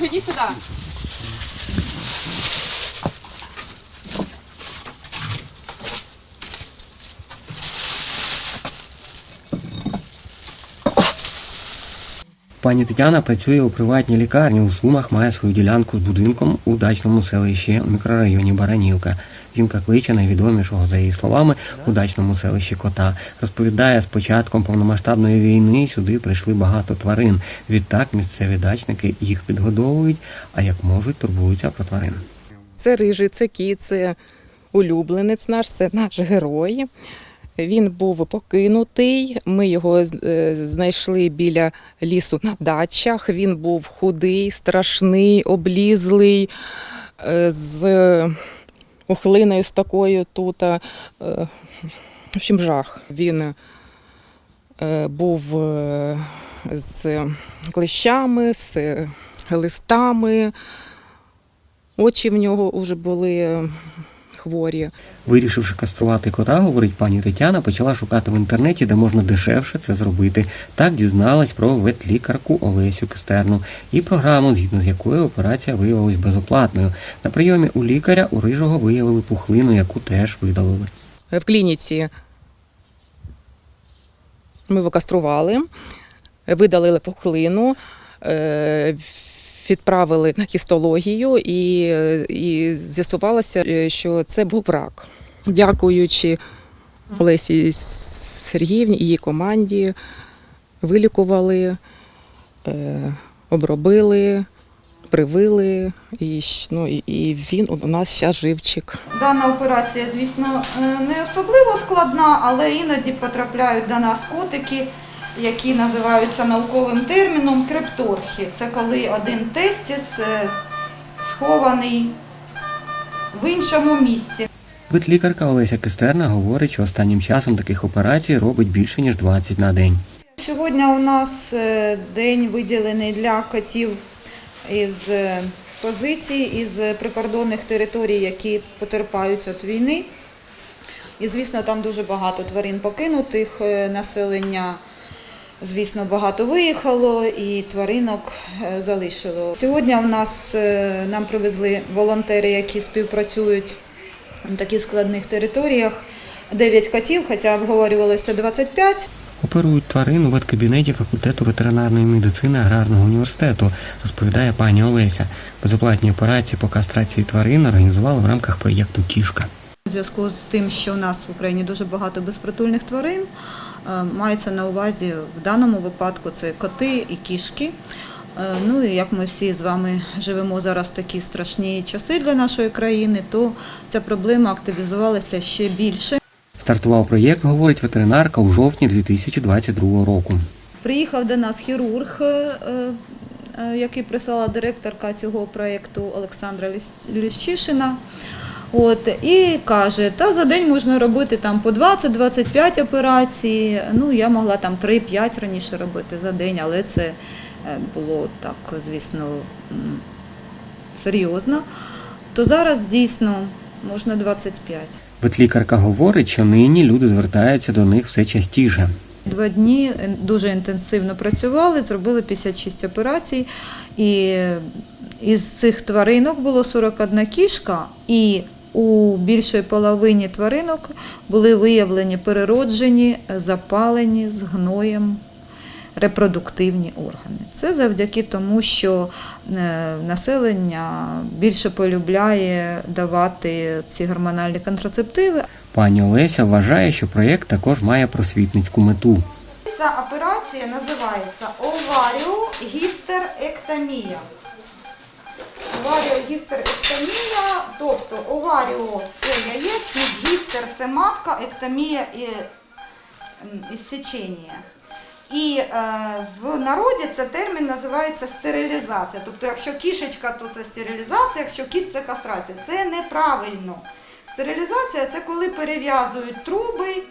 Иди Пані Тетяна працює у приватній лікарні у Сумах, має свою ділянку з будинком у дачному селищі у мікрорайоні Баранівка. Жінка кличе найвідомішого, за її словами, у дачному селищі кота. Розповідає, з початком повномасштабної війни сюди прийшли багато тварин. Відтак місцеві дачники їх підгодовують, а як можуть, турбуються про тварин. Це рижий, це кіт, це улюбленець наш, це наш герой. Він був покинутий. Ми його е, знайшли біля лісу на дачах. Він був худий, страшний, облізлий, е, з ухлиною з такою тут. е, В общем, жах. Він був з клещами, з листами. Очі в нього вже були хворі. Вирішивши каструвати кота, говорить пані Тетяна, почала шукати в інтернеті, де можна дешевше це зробити. Так дізналась про ветлікарку Олесю Кистерну і програму, згідно з якою операція виявилась безоплатною. На прийомі у лікаря у рижого виявили пухлину, яку теж видалили. В клініці ми його кастрували, видалили пухлину, е, відправили на хістологію і, і з'ясувалося, е, що це був рак. Дякуючи Олесі Сергіївні і її команді, вилікували, е, обробили, привили, і, ну, і, він у нас зараз живчик. Дана операція, звісно, е, не особливо складна, але іноді потрапляють до нас котики, які називаються науковим терміном крепторхи. Це коли один тестіс е, схований в іншому місці. Ветлікарка Олеся Кистерна говорить, що останнім часом таких операцій робить більше ніж 20 на день. Сьогодні у нас е, день виділений для котів із е, позицій, із прикордонних територій, які потерпають від війни. І, звісно, там дуже багато тварин покинутих, населення, звісно, багато виїхало і тваринок е, залишило. Сьогодні в нас е, нам привезли волонтери, які співпрацюють на таких складних територіях. 9 котів, хоча обговорювалося 25. Оперують тварин у веткабінеті факультету ветеринарної медицини аграрного університету, розповідає пані Олеся. Безоплатні операції по кастрації тварин організували в рамках проєкту Кішка. У зв'язку з тим, що у нас в Україні дуже багато безпритульних тварин, мається на увазі в даному випадку це коти і кішки. Е, Ну і як ми всі з вами живемо зараз в такі страшні часи для нашої країни, то ця проблема активізувалася ще більше. Стартував проєкт, говорить ветеринарка, у жовтні 2022 року. Приїхав до нас хірург, е, е, який прислала директорка цього проєкту Олександра Ліс- Ліщишина. От, і каже, та за день можна робити там по 20-25 операцій. Ну, я могла там 3-5 раніше робити за день, але це е, було так, звісно, серйозно. То зараз дійсно можна 25. Ветлікарка говорить, що нині люди звертаються до них все частіше. Два дні дуже інтенсивно працювали, зробили 56 операцій. І із цих тваринок було 41 кішка, і у більшої половині тваринок були виявлені перероджені, запалені з гноєм репродуктивні органи. Це завдяки тому, що е, населення більше полюбляє давати ці гормональні контрацептиви, Пані Олеся вважає, що проєкт також має просвітницьку мету. Ця операція називається оваріогістеректомія. Оваріогістеректомія, тобто оваріо це яєчник, гістер це матка, ектомія і м, іссечення. І е, в народі це термін називається стерилізація. Тобто, якщо кішечка, то це стерилізація, якщо кіт це кастрація. Це неправильно. Стерилізація це коли перев'язують труби,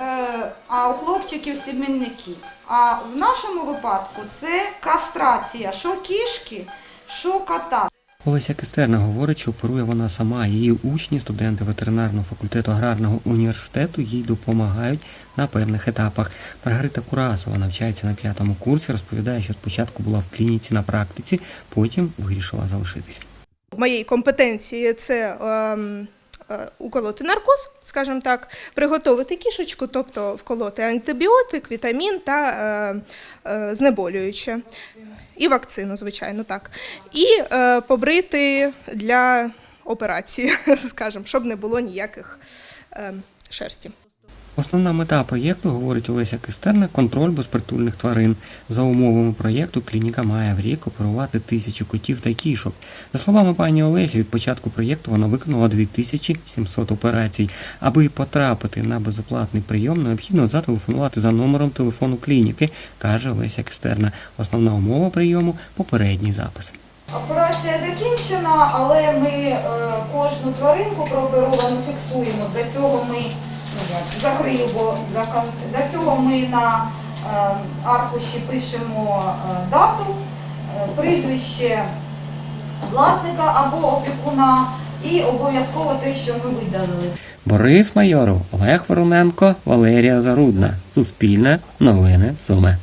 е, а у хлопчиків сімінники. А в нашому випадку це кастрація, що кішки, що кота. Олеся Кистерна говорить, що оперує вона сама. Її учні, студенти ветеринарного факультету аграрного університету, їй допомагають на певних етапах. Маргарита Курасова навчається на п'ятому курсі, розповідає, що спочатку була в клініці на практиці, потім вирішила залишитись. В моїй компетенції це ем, е, уколоти наркоз, скажімо так, приготувати кішечку, тобто вколоти антибіотик, вітамін та е, е, знеболююче. І вакцину, звичайно, так. І е, побрити для операції, скажімо, щоб не було ніяких е, шерсті. Основна мета проєкту, говорить Олеся Кистерна, контроль безпритульних тварин. За умовами проєкту клініка має в рік оперувати тисячу котів та кішок. За словами пані Олесі, від початку проєкту вона виконала 2700 операцій. Аби потрапити на безоплатний прийом, необхідно зателефонувати за номером телефону клініки, каже Олеся Кистерна. Основна умова прийому попередній запис. Операція закінчена, але ми е, кожну тваринку прооперовану фіксуємо. Для цього ми закрию, бо для, цього ми на е, аркуші пишемо е, дату, е, прізвище власника або опікуна і обов'язково те, що ми видалили. Борис Майоров, Олег Вороненко, Валерія Зарудна. Суспільне новини Суми.